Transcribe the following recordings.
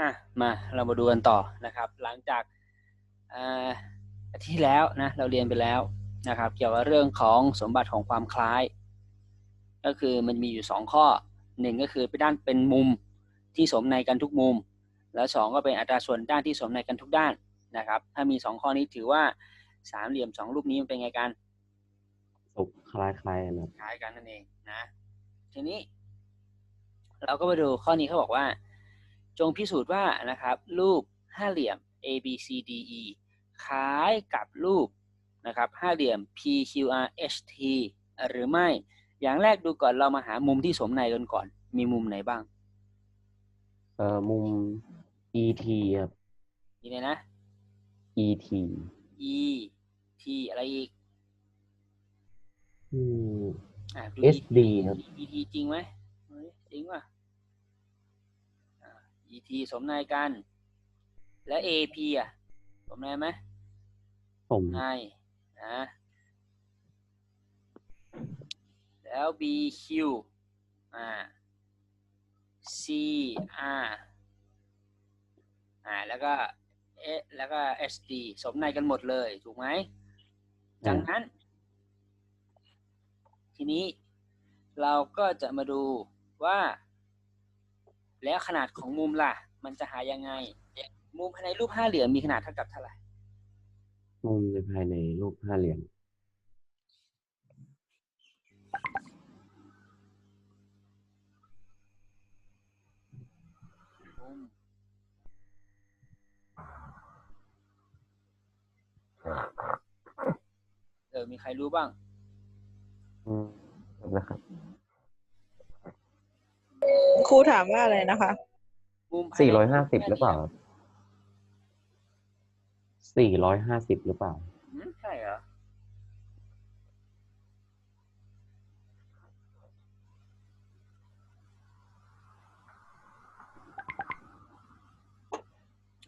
อะมาเรามาดูกันต่อนะครับ หลังจากอ่าอาทิตย์ที่แล้วนะเราเรียนไปแล้วนะครับ เกี่ยวกับเรื่องของสมบัติของความคล้าย ก็คือมันมีอยู่สองข้อหนึ่งก็คือเป็นด้านเป็นมุมที่สมในกันทุกมุม แล้วสองก็เป็นอัตราส่วนด้านที่สมในกันทุกด้านนะครับ ถ้ามีสองข้อนี้ถือว่าสามเหลี่ยมสองรูปนี้มันเป็นไงกันสุกคล้ายคล้ายๆกันครับคล้ายกันนั่นเองนะทีนี้ เราก็มาดูข้อนี้เขาบอกว่า จงพิสูจน์ว่านะครับรูปห้าเหลี่ยม A B C D E คล้ายกับรูปนะครับห้าเหลี่ยม P Q R H T หรือไม่ อย่างแรกดูก่อนเรามาหามุมที่สมในกันก่อน มีมุมไหนบ้าง เอ่อมุม ET ครับ นี่เลยนะ ET E T อะไรอีกอืม อะดู SD ครับ E T จริงไหมเฮ้ยจริงป่ะ อ่า E T สมในกัน แล้ว A P อะ สมในไหมผมในนะแล้ว BQ อ่า CR อ่าแล้วก็เอแล้วก็ SD สมในกันหมดเลย ถูกไหมจากนั้น ทีนี้เราก็จะมาดูว่า แล้วขนาดของมุมล่ะ มันจะหายังไง มุมภายในรูปห้าเหลี่ยมมีขนาดเท่ากับเท่าไหร่มุมในภายในรูปห้าเหลี่ยมมุมเออมีใครรู้บ้าง อืมนะครับ ครูถามว่าอะไรนะคะ มุมภในสี่ร้อยห้าสิบหรือเปล่าสี่ร้อยห้าสิบหรือเปล่าหืมใช่เหรอ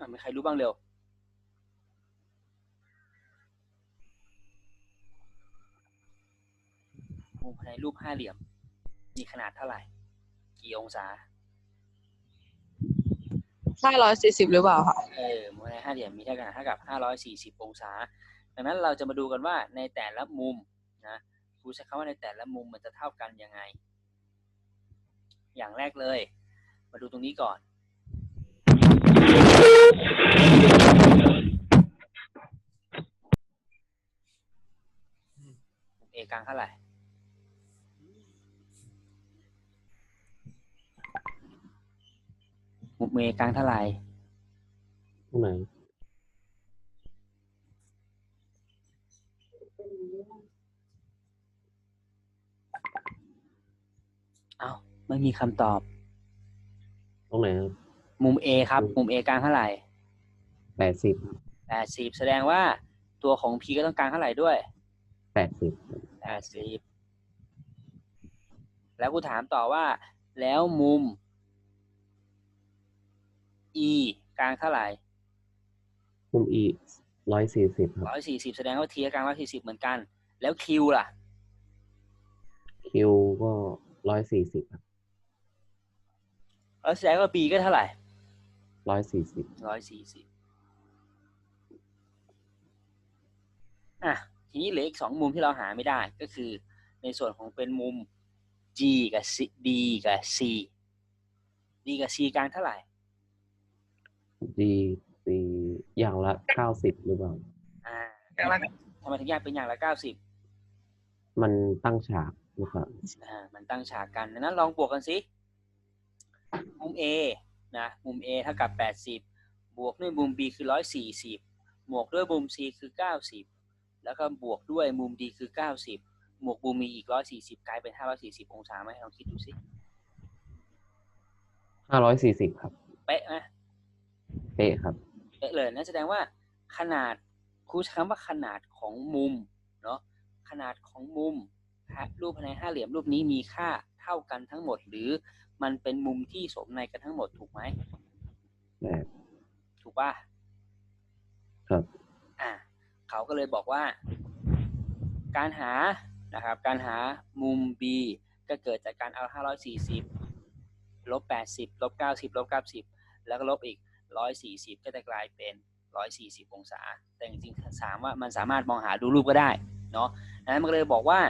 อะมีใครรู้บ้างเร็ว มุมภายในรูปห้าเหลี่ยม มีขนาดเท่าไหร่ กี่องศาห้าร้อยสี่สิบหรือเปล่าคะเออมุมในห้าเหลี่ยมมีเท่ากันเท่ากับ540องศา ดังนั้นเราจะมาดูกันว่าในแต่ละมุมนะครูใช้คำว่าในแต่ละมุมมันจะเท่ากันยังไง อย่างแรกเลย มาดูตรงนี้ก่อนมุม A กลางเท่าไหร่ มุม A กลางเท่าไหร่ตรงไหนเอ้าไม่มีคำตอบ ตรงไหนครับมุม A ครับ มุม A กลางเท่าไหร่แปดสิบแปดสิบแสดงว่าตัวของ P ก็ต้องกลางเท่าไหร่ด้วยแปดสิบแปดสิบแล้วกูถามต่อว่า แล้วมุม E กลางเท่าไหร่มุม E ร้อยสี่สิบครับร้อยสี่สิบแสดงว่า T ก็กลางร้อยสี่สิบเหมือนกัน แล้ว Q ล่ะ Q ก็ร้อยสี่สิบครับแล้วแสดงว่า B ก็เท่าไหร่ร้อยสี่สิบร้อยสี่สิบอะทีนี้เหลืออีกสองมุมที่เราหาไม่ได้ก็คือในส่วนของเป็นมุม G กับ C D กับ C D กับ C กลางเท่าไหร่ D C อย่างละเก้าสิบหรือเปล่าอ่าอย่างละทำไมถึงแยกเป็นอย่างละเก้าสิบมันตั้งฉากหรือเปล่าอ่ามันตั้งฉากกันดังนั้นลองบวกกันสิมุม A นะมุม A เท่ากับแปดสิบบวกด้วยมุม B คือร้อยสี่สิบบวกด้วยมุม C คือเก้าสิบแล้วก็บวกด้วยมุม D คือเก้าสิบบวกมุมมีอีกร้อยสี่สิบกลายเป็นห้าร้อยสี่สิบองศาไหมลองคิดดูสิห้าร้อยสี่สิบครับ เป๊ะไหม เป๊ะครับเป๊ะเลยนั่นแสดงว่าขนาดครูใช้คำว่าขนาดของมุมเนาะขนาดของมุมฮะรูปภายในห้าเหลี่ยมรูปนี้มีค่าเท่ากันทั้งหมด หรือมันเป็นมุมที่สมในกันทั้งหมดถูกไหมแต่ถูกป่ะครับอ่าเขาก็เลยบอกว่า การหานะครับ การหามุม B ก็เกิดจากการเอา 540 ลบ 80 ลบ 90 ลบ 90 แล้วก็ลบอีก ร้อยสี่สิบก็จะกลายเป็นร้อยสี่สิบองศา แต่จริงๆถามว่ามันสามารถมองหาดูรูปก็ได้เนาะดังนั้นมันก็เลยบอกว่า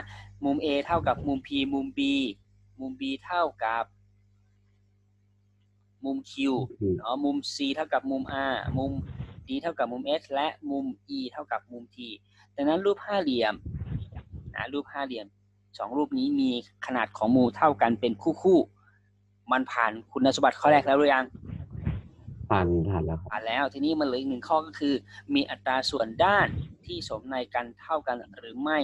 มุม A เท่ากับมุม P มุม B มุม B เท่ากับมุม Q อืมเนาะมุม C เท่ากับมุม R มุม D เท่ากับมุม S และมุม E เท่ากับมุม T ดังนั้นรูปห้าเหลี่ยมนะรูปห้าเหลี่ยมสองรูปนี้มีขนาดของมุมเท่ากันเป็นคู่คู่ๆมันผ่านคุณสมบัติข้อแรกแล้วหรือยัง ผ่านผ่านแล้วครับผ่านแล้วทีนี้มันเหลืออีกหนึ่งข้อก็คือ มีอัตราส่วนด้านที่สมในกันเท่ากันหรือไม่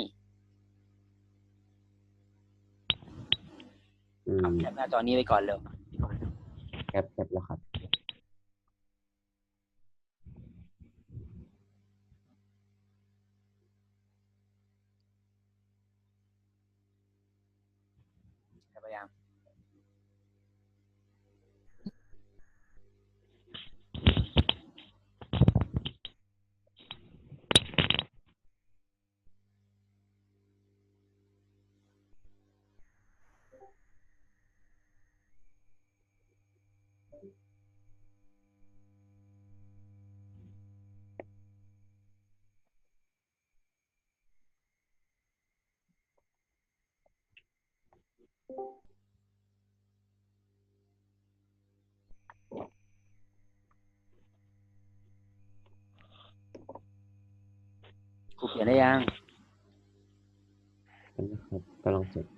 อืมเอาแคปหน้าจอนี้ไว้ก่อนเลยแคปแคปแล้วครับ ครูเขียนได้ยังนะครับกำลังจด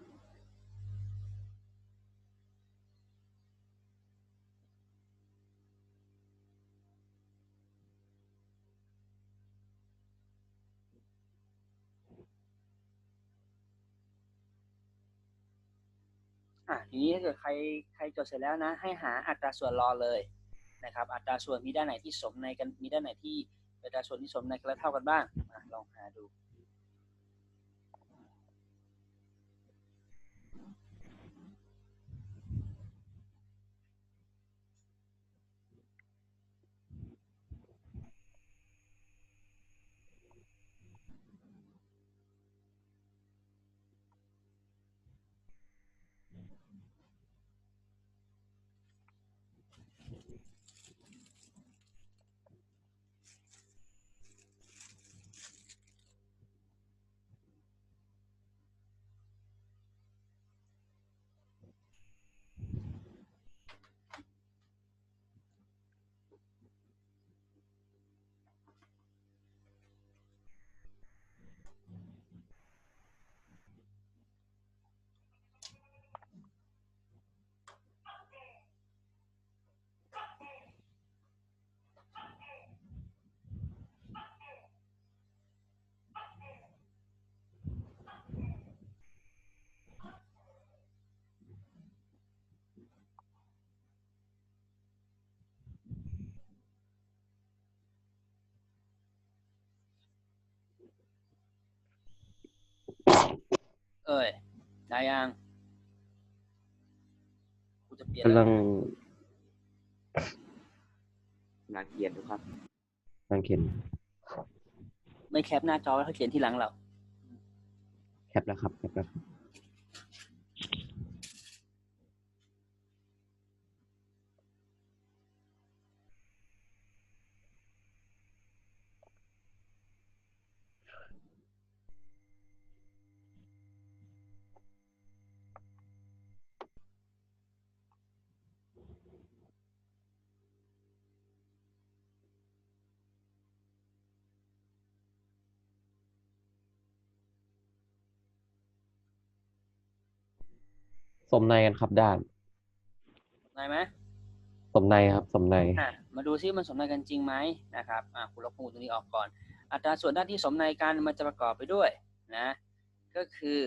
ทีนี้ถ้าเกิดใครใครจดเสร็จแล้วนะ ให้หาอัตราส่วนรอเลยนะครับ อัตราส่วนมีด้านไหนที่สมในกันมีด้านไหนที่อัตราส่วนที่สมในกันและเท่ากันบ้างลองหาดู me. เอ้ยได้ยังกูจะเปลี่ยนกำลังนักเขียนดูครับกำลังเขียนไม่แคปหน้าจอแล้วเขาเขียนที่หลังเรา แคปแล้วครับ แคปแล้วครับ สมในกันครับด้าน ได้ไหมสมในครับ สมในอะมาดูซิมันสมในกันจริงไหมนะครับอะคุณลบข้อมูลตรงนี้ออกก่อน อัตราส่วนด้านที่สมในกันมันจะประกอบไปด้วยนะก็คือ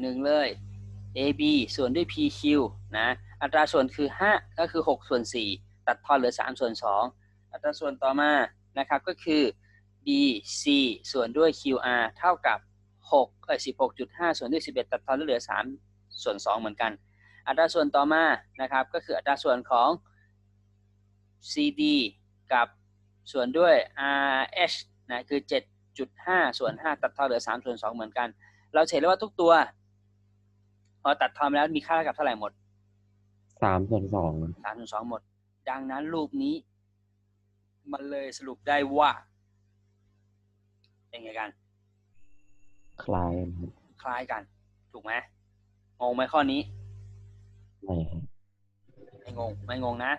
หนึ่งเลย AB ส่วนด้วย PQ นะอัตราส่วนคือ 5 ก็คือ 6 ส่วน 4 ตัดทอนเหลือ 3 ส่วน 2 อัตราส่วนต่อมานะครับก็คือ BC ส่วนด้วย QR เท่ากับ6เอ้ย16.5 ส่วนด้วย 11 ตัดทอนเหลือ 3 ส่วน 2 เหมือนกัน อัตราส่วนต่อมานะครับก็คืออัตราส่วนของ CD กับส่วนด้วย RH นะคือ 7.5 ส่วน 5 ตัดทอนเหลือ 3 ส่วน 2 เหมือนกัน เราจะเห็นเลยว่าทุกตัว พอตัดทอนไปแล้วมีค่าเท่ากับเท่าไหร่หมดสามส่วนสอง3ส่วน 2 หมด ดังนั้นรูปนี้ มันเลยสรุปได้ว่า เป็นไงกัน คล้ายนะครับคล้ายกัน ถูกไหม งงไหมข้อนี้ ไม่ครับไม่งง ไม่งงนะ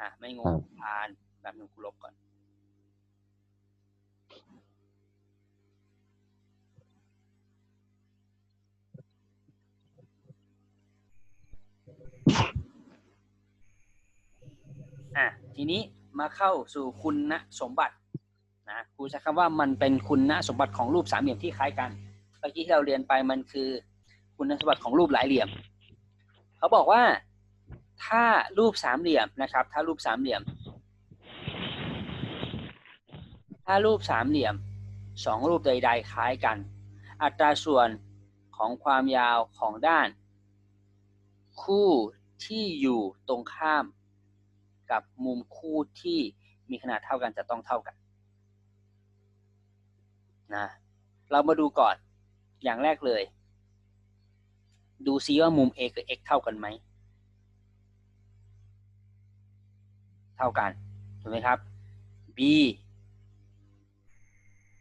อะ ไม่งครังบผ่านแบบหนึ่งกูลบก่อน อะ ทีนี้มาเข้าสู่คุณสมบัตินะครูใช้คำว่ามันเป็นคุณสมบัติของรูปสามเหลี่ยมที่คล้ายกันเมื่อกี้ที่เราเรียนไปมันคือ คุณสมบัติของรูปหลายเหลี่ยม เขาบอกว่าถ้ารูปสามเหลี่ยมนะครับ ถ้ารูปสามเหลี่ยม ถ้ารูปสามเหลี่ยมสองรูปใด ๆ คล้ายกัน อัตราส่วนของความยาวของด้าน คู่ที่อยู่ตรงข้าม กับมุมคู่ที่มีขนาดเท่ากันจะต้องเท่ากันนะเรามาดูก่อนอย่างแรกเลย ดูซิว่ามุม a กับ x เท่ากันไหม เท่ากัน ถูกไหมครับ b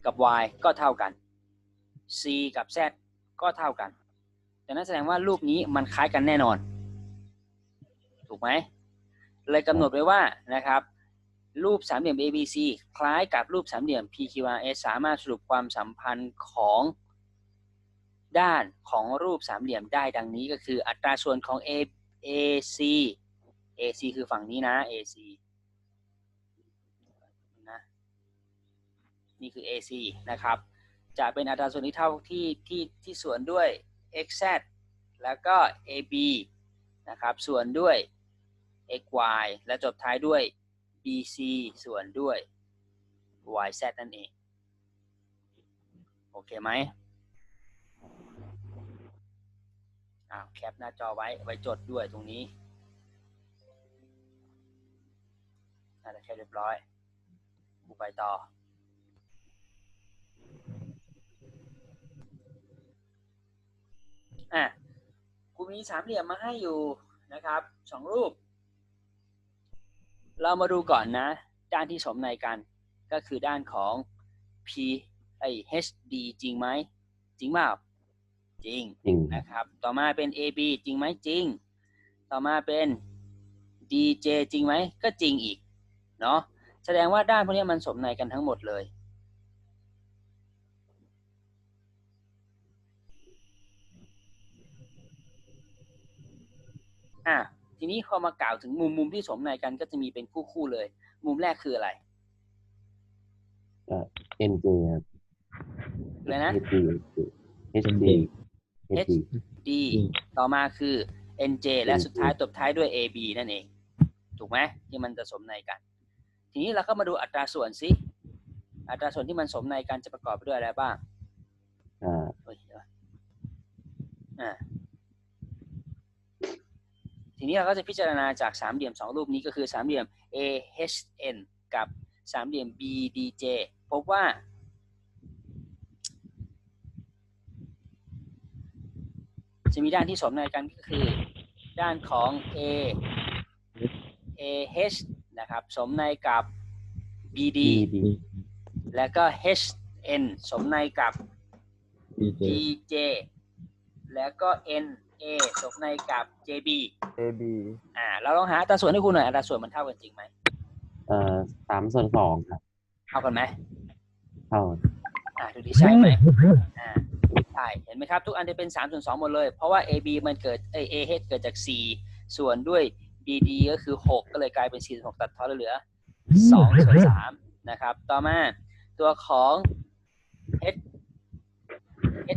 กับ y ก็เท่ากัน c กับ z ก็เท่ากันดังนั้นแสดงว่ารูปนี้มันคล้ายกันแน่นอน ถูกไหม เลยกำหนดไว้ว่านะครับ รูปสามเหลี่ยม ABC คล้ายกับรูปสามเหลี่ยม PQRS สามารถสรุปความสัมพันธ์ของ ด้านของรูปสามเหลี่ยมได้ดังนี้ก็คืออัตราส่วนของ A AC AC คือฝั่งนี้นะ AC นะนี่คือ AC นะครับ จะเป็นอัตราส่วนที่เท่าที่ที่ที่ส่วนด้วย XZ แล้วก็ AB นะครับ ส่วนด้วย xy และจบท้ายด้วย bc ส่วนด้วย yz นั่นเอง โอเคไหมอ้าว แคปหน้าจอไว้ไว้จดด้วยตรงนี้น่าจะแค่เรียบร้อยกูไปต่อ อะกูมีสามเหลี่ยมมาให้อยู่นะครับสองรูป เรามาดูก่อนนะ ด้านที่สมในกันก็คือด้านของ P ไอ HD จริงไหม จริงเปล่า จริงจริง นะครับ ต่อมาเป็น AB จริงไหมจริง ต่อมาเป็น DJ จริงไหมก็จริงอีกเนาะแสดงว่าด้านพวกนี้มันสมในกันทั้งหมดเลยอะทีนี้พอมากล่าวถึงมุมมุมที่สมในกันก็จะมีเป็นคู่คู่ๆเลย มุมแรกคืออะไร NJ ครับเลยนะ HD HD HD D ต่อมาคือ NJ และสุดท้ายตบท้ายด้วย AB นั่นเอง ถูกไหมที่มันจะสมในกัน ทีนี้เราก็มาดูอัตราส่วนสิอัตราส่วนที่มันสมในกันจะประกอบไปด้วยอะไรบ้างอ่าเฮ้ยเดี๋ยวอ่าทีนี้เราก็จะพิจารณาจากสามเหลี่ยมสองรูปนี้ก็คือสามเหลี่ยม AHN กับสามเหลี่ยม BDJ พบว่า จะมีด้านที่สมในกันก็คือ ด้านของ A AH นะครับสมในกับ BD BD แล้วก็ HN สมในกับ DJ แล้วก็ NA สมในกับ JB AB อ่าเราลองหาอัตราส่วนให้คุณหน่อยอัตราส่วนมันเท่ากันจริงไหมเอ่อสามส่วนสองครับ เท่ากันไหมเท่าอ่าดูดิใช่ไหมอ่า ใช่เห็นไหมครับทุกอันจะเป็น3ส่วน2หมดเลย เพราะว่า AB มันเกิดเอ้ย AH เกิดจาก 4 ส่วนด้วย BD ก็คือ 6 ก็เลยกลายเป็น4ส่วน6ตัดทอนแล้วเหลือ2ส่วน3นะครับ ต่อมาตัวของ H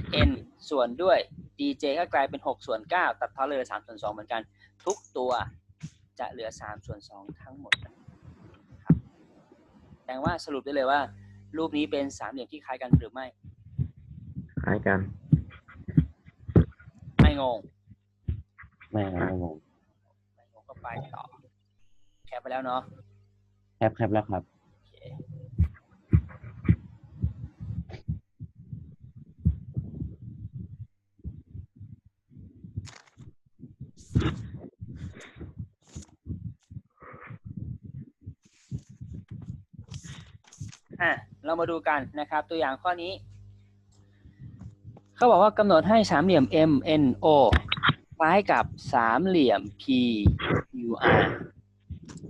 HN ส่วนด้วย DJ ก็กลายเป็น 6 ส่วน 9 ตัดทอนเลยเหลือ3ส่วน2เหมือนกัน ทุกตัวจะเหลือ 3 ส่วน 2 ทั้งหมดนะครับแสดงว่าสรุปได้เลยว่า รูปนี้เป็นสามเหลี่ยมที่คล้ายกันหรือไม่ ล้ายกัน ไม่งงไม่ไม่งงไม่งงก็ไปต่อ แคปไปแล้วเนาะแคปแคปแล้วครับ โอะเรามาดูกันนะครับ ตัวอย่างข้อนี้ เขาบอกว่ากำหนดให้สามเหลี่ยม M N O คล้ายกับสามเหลี่ยม P U R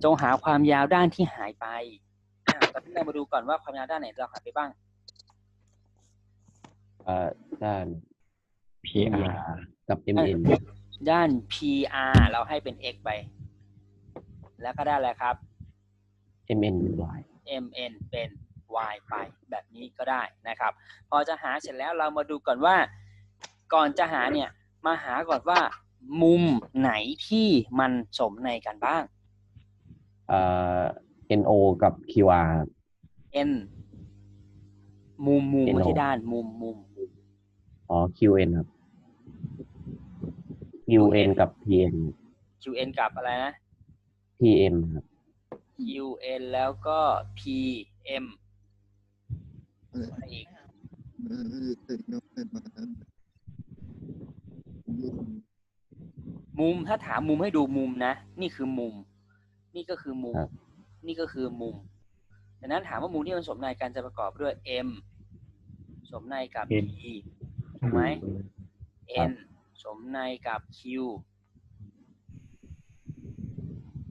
จงหาความยาวด้านที่หายไปอะตอนนี้เรามาดูก่อนว่าความยาวด้านไหนเราหายไปบ้างเอ่อด้าน PR กับ MN ด้าน PR เราให้เป็น x ไป แล้วก็ได้อะไรครับ MN Y mn เป็น y ไปแบบนี้ก็ได้นะครับ พอจะหาเสร็จแล้วเรามาดูก่อนว่า ก่อนจะหาเนี่ยมาหาก่อนว่ามุมไหนที่มันสมในกันบ้างเอ่อ NO กับ QR ครับ n มุมมุม NO ไม่ใช่ด้านมุมมุมอ๋อ QN ครับ QN กับ PN qn กับอะไรนะ PM ครับ qn แล้วก็ pm อะไรอีกมุมถ้าถามมุมให้ดูมุมนะ นี่คือมุม นี่ก็คือมุม ครับ นี่ก็คือมุมดังนั้นถามว่ามุมที่มันสมในกันจะประกอบด้วย m สมในกับ N p ถูกไหม n สมในกับ q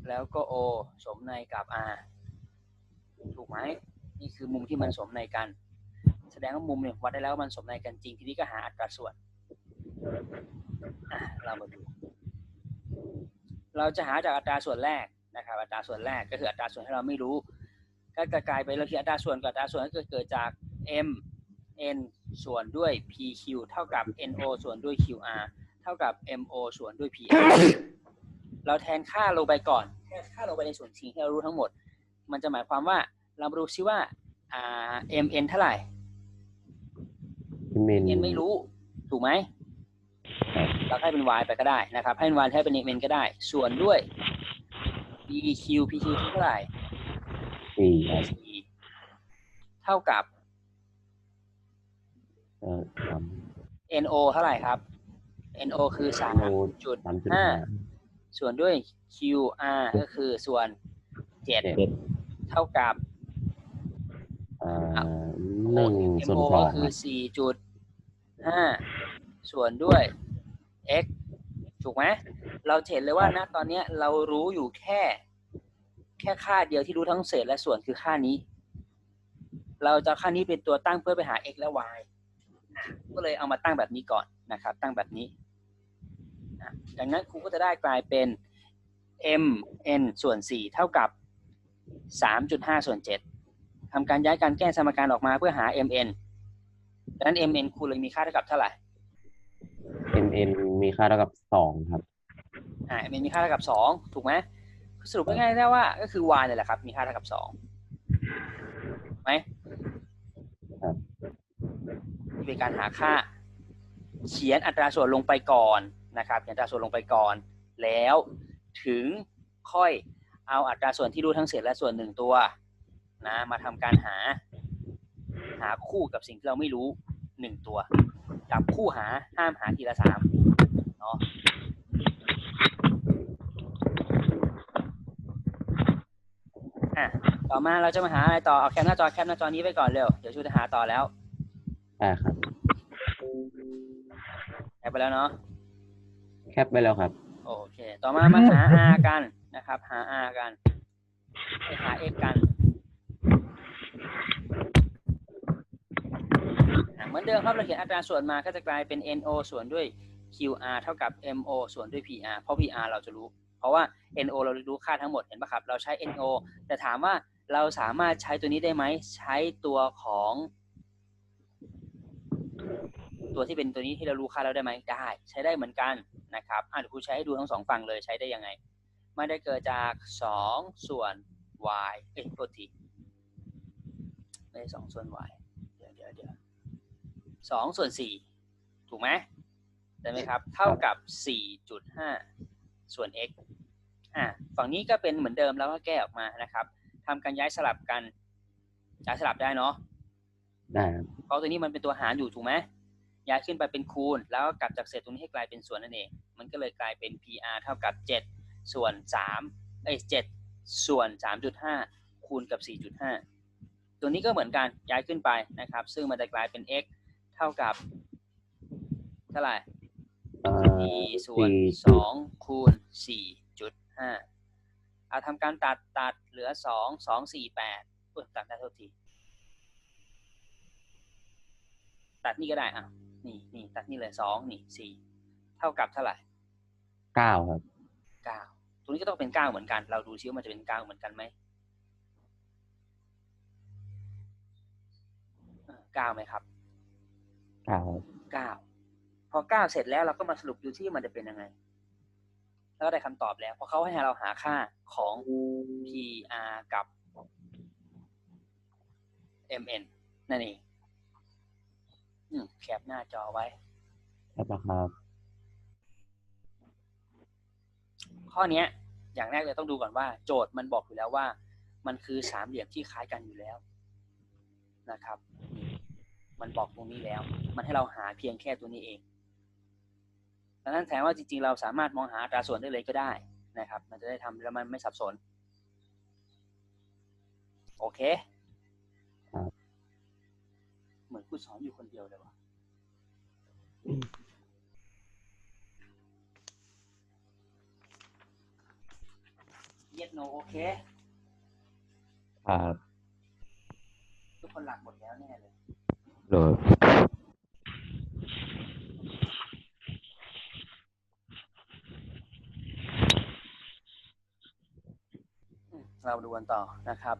แล้วก็ o สมในกับ r ถูกไหมนี่คือมุมที่มันสมในกัน ดงว่ามุมเนี่ยวัดได้แล้วมันสมในกันจริง ทีนี้ก็หาอัตราส่วนเรามาดู เราจะหาจากอัตราส่วนแรกนะครับ อัตราส่วนแรกก็คืออัตราส่วนที่เราไม่รู้ ก็จะกลายไปเราคิดอัตราส่วนกับอัตราส่วนก็เกิดจาก m n ส่วนด้วย p q เท่ากับ n o ส่วนด้วย q r เท่ากับ m o ส่วนด้วย p เราแทนค่าลงไปก่อนแทนค่าลงไปในส่วนจริงที่เรารู้ทั้งหมด มันจะหมายความว่าเรามาดูซิว่าอ่า m n เท่าไหร่ MN n ไม่รู้ ถูกไหมครับเราให้เป็น y ไปก็ได้นะครับ ให้เป็น y ให้เป็น n ก็ได้ ส่วนด้วย p q p q เท่าไหร่4ครับ4เท่ากับเอ่อสาม NO เท่าไหร่ครับ NO คือ NO 3จุดสามจุดห้าห้าส่วนด้วย QR ก็คือส่วนเจ็ด7เท่ากับเอ่อหนึ่งส่วน MO สอก็งคือครับ4จุด5 ส่วนด้วย x ถูกไหมเราเห็นเลยว่าณตอนเนี้ยเรารู้อยู่แค่ แค่ค่าเดียวที่รู้ทั้งเศษและส่วนคือค่านี้ เราจะเอาค่านี้เป็นตัวตั้งเพื่อไปหา x และ y อะก็เลยเอามาตั้งแบบนี้ก่อนนะครับ ตั้งแบบนี้อะดังนั้นครูก็จะได้กลายเป็น m n ส่วน 4 เท่ากับ 3.5 ส่วน 7ทำการย้ายการแก้สมการออกมาเพื่อหา m n ดังนั้น m n ครูเลยมีค่าเท่ากับเท่าไหร่ MN มีค่าเท่ากับสองครับ อ่า m n มีค่าเท่ากับ2ถูกไหมสรุปง่ายๆได้ว่าก็คือ y เนี่ยแหละครับ มีค่าเท่ากับ2ไหมครับนี่เป็นการหาค่า เขียนอัตราส่วนลงไปก่อนนะครับเขียนอัตราส่วนลงไปก่อน แล้วถึงค่อยเอาอัตราส่วนที่รู้ทั้งเศษและส่วนหนึ่งตัวนะมาทำการหา หาคู่กับสิ่งที่เราไม่รู้หนึ่งตัว จับคู่หาห้ามหาทีละสามเนาะอะต่อมาเราจะมาหาอะไรต่อเอาแคปหน้าจอแคปหน้าจอนี้ไปก่อนเร็วเดี๋ยวชูจะหาต่อแล้วได้ครับแคปไปแล้วเนาะแคปไปแล้วครับ โอเค ต่อมามาหา r กันนะครับ หา r กันไปหา x กันอะ เหมือนเดิมครับเราเขียนอัตราส่วนมาก็จะกลายเป็น no ส่วนด้วย qr เท่ากับ mo ส่วนด้วย pr เพราะ pr เราจะรู้ เพราะว่า no เรารู้ค่าทั้งหมดเห็นปะครับ เราใช้ no แต่ถามว่าเราสามารถใช้ตัวนี้ได้ไหม ใช้ตัวของ ตัวที่เป็นตัวนี้ที่เรารู้ค่าแล้วได้ไหมได้ ใช้ได้เหมือนกันนะครับอะเดี๋ยวครูใช้ให้ดูทั้งสองฝั่งเลยใช้ได้ยังไงมันได้เกิดจากสองส่วน y เอ้ยโทษทีไม่ใช่สองส่วน y เดี๋ยวเดี๋ยวเดี๋ยว สองส่วนสี่ถูกไหมได้ไหมครับ เท่ากับสี่จุดห้าส่วน x อะฝั่งนี้ก็เป็นเหมือนเดิมแล้วก็แก้ออกมานะครับทำการย้ายสลับกันย้ายสลับได้เนาะได้ครับเพราะตัวนี้มันเป็นตัวหารอยู่ถูกไหมย้ายขึ้นไปเป็นคูณ แล้วก็กลับจากเศษตรงนี้ให้กลายเป็นส่วนนั่นเอง มันก็เลยกลายเป็น PR เท่ากับ 7 ส่วน3เอ้ย7ส่วน 3.5 คูณกับ 4.5 ตัวนี้ก็เหมือนกันย้ายขึ้นไปนะครับ ซึ่งมันจะกลายเป็น x เท่ากับ เท่าไหร่เอ่อสี่ส่วนสี่สองคูณสี่จุดห้าเอาทำการตัดตัดเหลือสองสองสี่แปดอุ้ยตัดได้เท่าทีตัดนี่ก็ได้อะนี่นี่ตัดนี่เลยสองนี่สี่เท่ากับเท่าไหร่เก้าครับเก้าตรงนี้ก็ต้องเป็นเก้าเหมือนกัน เราดูซิว่ามันจะเป็นเก้าเหมือนกันไหมเออเก้าไหมครับ เก้าครับเก้าพอเก้าเสร็จแล้วเราก็มาสรุปดูที่มันจะเป็นยังไง แล้วก็ได้คำตอบแล้วเพราะเขาให้เราหาค่าของ PR กับ MN นั่นเองอืมแคปหน้าจอไว้ใช่ปะครับ ข้อเนี้ยอย่างแรกเลยต้องดูก่อนว่า โจทย์มันบอกอยู่แล้วว่า มันคือสามเหลี่ยมที่คล้ายกันอยู่แล้วนะครับ มันบอกตรงนี้แล้ว มันให้เราหาเพียงแค่ตัวนี้เองดังนั้นแสดงว่าจริงๆ เราสามารถมองหาอัตราส่วนได้เลยก็ได้นะครับ มันจะได้ทำแล้วมันไม่สับสน โอเคครับเหมือนกูสอนอยู่คนเดียวเลยวะเย็ดโนโอเค ครับ ทุกคนหลักหมด เลยโดเราดูกันต่อนะครับ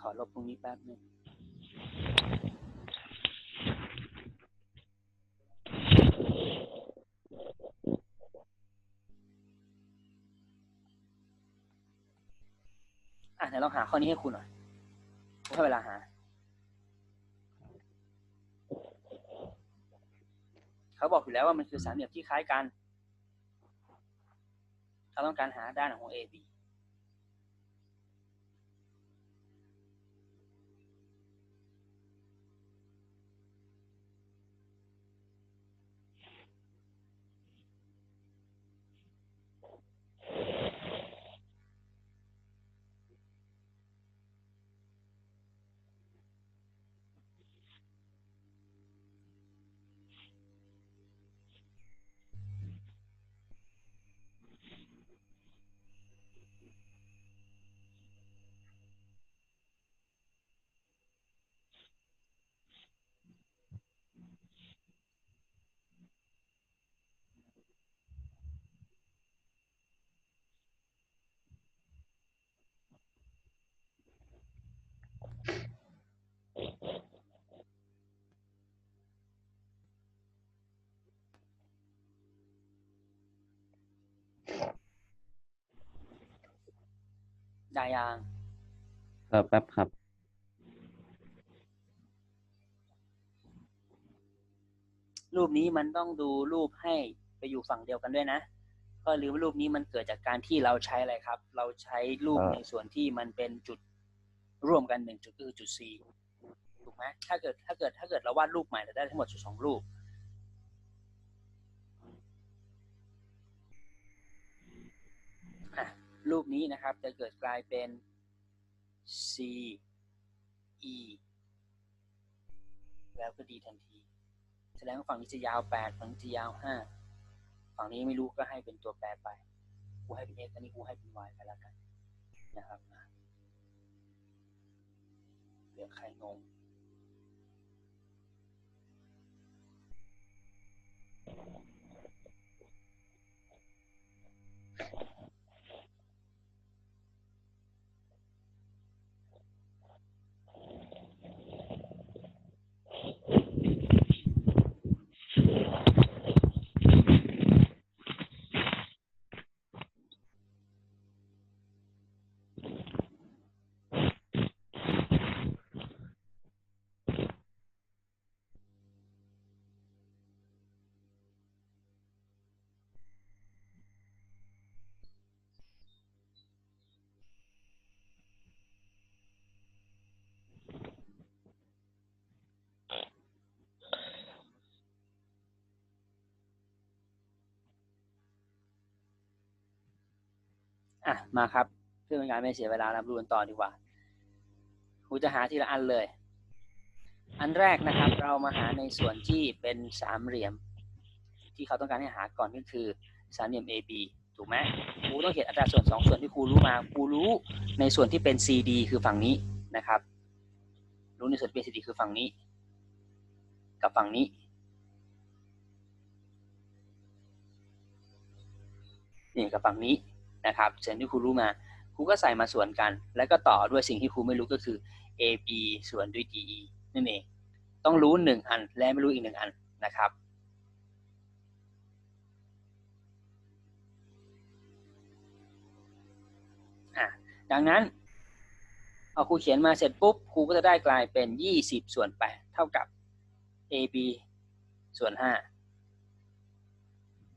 ขอลบตรงนี้แป๊บนึงอะเดี๋ยวเราหาข้อนี้ให้คุณหน่อยให้เวลาหา เขาบอกอยู่แล้วว่ามันคือสามเหลี่ยมที่คล้ายกัน เขาต้องการหาด้านของ AB ได้ยังเออแป๊บครับ รูปนี้มันต้องดูรูปให้ไปอยู่ฝั่งเดียวกันด้วยนะ ก็ลืมว่ารูปนี้มันเกิดจากการที่เราใช้อะไรครับ เราใช้รูปเอ่อในส่วนที่มันเป็นจุดร่วมกันหนึ่งจุดก็คือจุด C ถูกไหมถ้าเกิดถ้าเกิดถ้าเกิดเราวาดรูปใหม่เราได้ทั้งหมดสองรูป รูปนี้นะครับจะเกิดกลายเป็น C E แล้วก็ดีทันที แสดงว่าฝั่งนี้จะยาวแปดฝั่งนี้จะยาวห้าฝั่งนี้ไม่รู้ก็ให้เป็นตัวแปรไป กูให้เป็น x อันนี้กูให้เป็น y ไปแล้วกันนะครับอะเหลือใครงง อะมาครับ เพื่อเป็นการไม่เสียเวลาเราดูกันต่อดีกว่าครูจะหาทีละอันเลย อันแรกนะครับ เรามาหาในส่วนที่เป็นสามเหลี่ยม ที่เขาต้องการให้หาก่อนก็คือสามเหลี่ยม AB ถูกไหมครูต้องเขียนอัตราส่วนสองส่วนที่ครูรู้มาครูรู้ในส่วนที่เป็น CD คือฝั่งนี้นะครับ รู้ในส่วนเป็น CD คือฝั่งนี้ กับฝั่งนี้นี่กับฝั่งนี้ นะครับส่วนที่ครูรู้มาครูก็ใส่มาส่วนกัน แล้วก็ต่อด้วยสิ่งที่ครูไม่รู้ก็คือ AB ส่วนด้วย DE นั่นเอง ต้องรู้หนึ่งอันและไม่รู้อีกหนึ่งอันนะครับ ดังนั้นพอครูเขียนมาเสร็จปุ๊บครูก็จะได้กลายเป็น 20 ส่วน8เท่ากับ AB ส่วน 5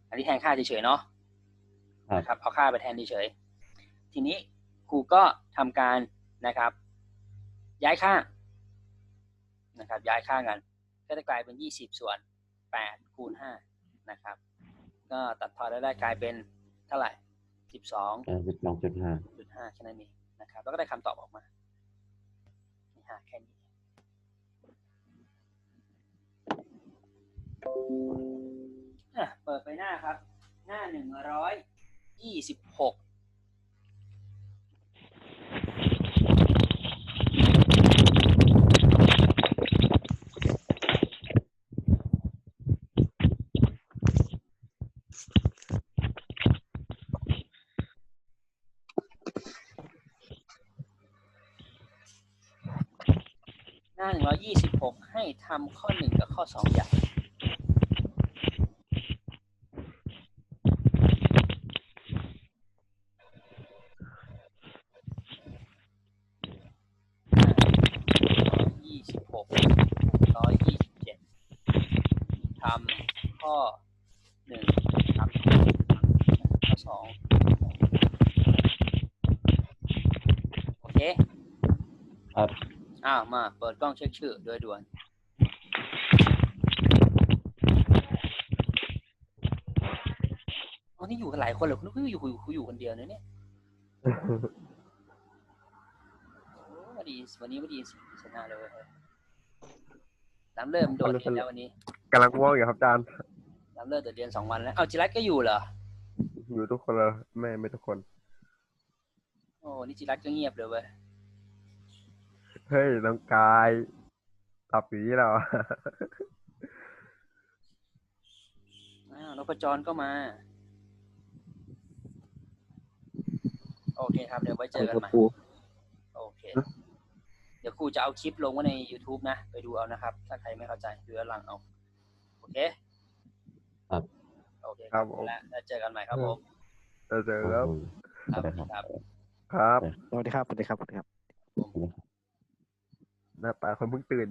อันนี้แทนค่าเฉยๆเนาะ นะครับเอาค่าไปแทนเฉยๆทีนี้ครูก็ทำการนะครับ ย้ายค่านะครับ ย้ายค่ากัน ก็จะกลายเป็น 20 ส่วน 8 คูณ 5 นะครับ ก็ตัดทอนแล้วได้กลายเป็นเท่าไหร่ 12เออสิบสองจุดห้าจุดห้าแค่นั้นเองนะครับ แล้วก็ได้คำตอบออกมานี่ฮะแค่นี้อะเปิดไปหน้าครับ หน้าหนึ่งร้อ ยี่สิบหกหน้าหนึ่งร้อยี่สิบหกให้ทำข้อหนึ่งกับข้อสองอย่าง ยี่สิบหกร้อยยี่สิบเจ็ดทำข้อหนึ่งครับข้อสองโอเค ครับ อ้าวมาเปิดกล้องเช็คชื่อโดยด่วนอ๋อนี่อยู่กันหลายคนเหรอคุณนึกว่าอยู่คุณอยู่คนเดียวนะเนี่ยโอ้มาดีวันนี้มาดีชนะเลยเว้ยน้ำเริ่มโดดเรียนแล้ววันนี้กำลังง่วงอยู่ครับอาจารย์น้ำเริ่มโดดเรียนสองวันแล้วเอาจิรัตก็อยู่เหรออยู่ทุกคนเลยไม่ไม่ทุกคน โอ้นี่จิรัตก็เงียบเลยเว้ย เฮ้ยน้องกายตับอย่างนี้แล้วอ้าวนพจรก็มา โอเคครับ เดี๋ยวไว้เจอกันใหม่ โอเค เดี๋ยวครูจะเอาคลิปลงไว้ใน YouTube นะ ไปดูเอานะครับ ถ้าใครไม่เข้าใจดูย้อนหลังเอา โอเค ครับ โอเคครับผมแล้วแล้วเจอกันใหม่ครับผมเราเจอคแล้รัวบผมครับได้สวัสครัดีบครับ ครับ สวัสดีครับ สวัสดีครับ สวัสดีครับ หน้าตาคนเพิ่งตื่น